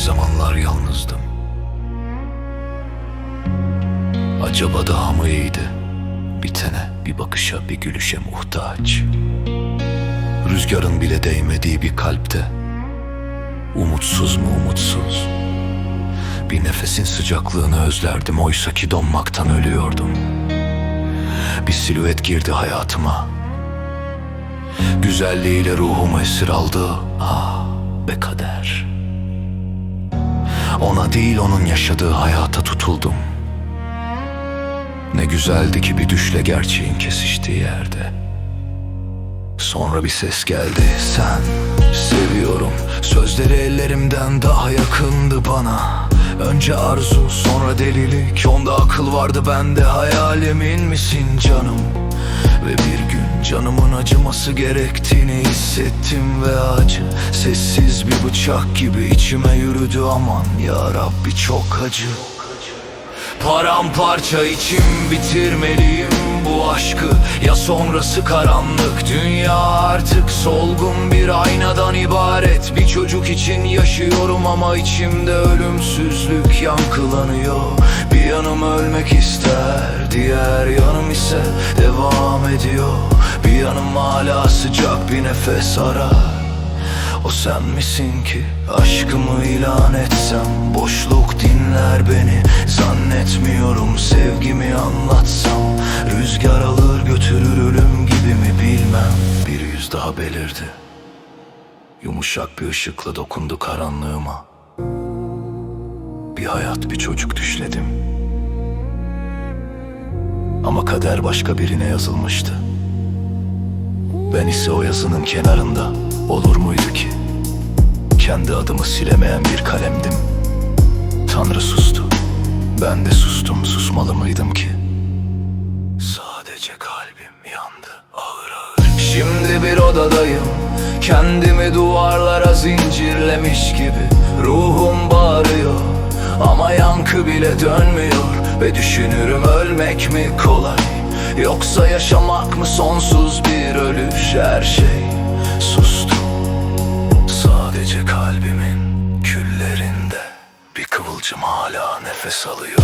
zamanlar yalnızdım. Acaba daha mı iyiydi? Bitene, bir bakışa, bir gülüşe muhtaç. Rüzgarın bile değmediği bir kalpte. Umutsuz mu umutsuz? Bir nefesin sıcaklığını özlerdim oysa ki donmaktan ölüyordum. Bir silüet girdi hayatıma. Güzelliğiyle ruhumu esir aldı. Ah Ona değil onun yaşadığı hayata tutuldum. Ne güzeldi ki bir düşle gerçeğin kesiştiği yerde. Sonra bir ses geldi. Sen seviyorum. Sözleri ellerimden daha yakındı bana. Önce arzu, sonra delilik. Onda akıl vardı bende hayalimin misin canım? Canımın acıması gerektiğini hissettim ve acı. Sessiz bir bıçak gibi içime yürüdü aman ya Rabbi çok acı. Paramparça içim bitirmeliyim bu aşkı. Ya sonrası karanlık dünya artık solgun. Bir aynadan ibaret Bir çocuk için yaşıyorum ama içimde ölümsüzlük yankılanıyor. Bir yanım ölmek ister diğer yanım ise devam ediyor. Bir yanım hala sıcak bir nefes arar o sen misin ki aşkımı ilan etsem? Boşluk dinler beni Zannetmiyorum sevgimi anlatsam. Rüzgar alır götürür ölüm gibi mi bilmem. Bir yüz daha belirdi. Yumuşak bir ışıkla dokundu karanlığıma. Bir hayat bir çocuk düşledim Ama kader başka birine yazılmıştı ben ise o yazının kenarında olur muydu ki? Kendi adımı silemeyen bir kalemdim. Tanrı sustu. Ben de sustum, susmalı mıydım ki? Sadece kalbim yandı ağır ağır. Şimdi bir odadayım. Kendimi duvarlara zincirlemiş gibi Ruhum bağırıyor ama yankı bile dönmüyor Ve düşünürüm ölmek mi kolay? Yoksa yaşamak mı sonsuz bir ölüş her şey? Sustu Sadece kalbimin küllerinde Bir kıvılcım hala nefes alıyor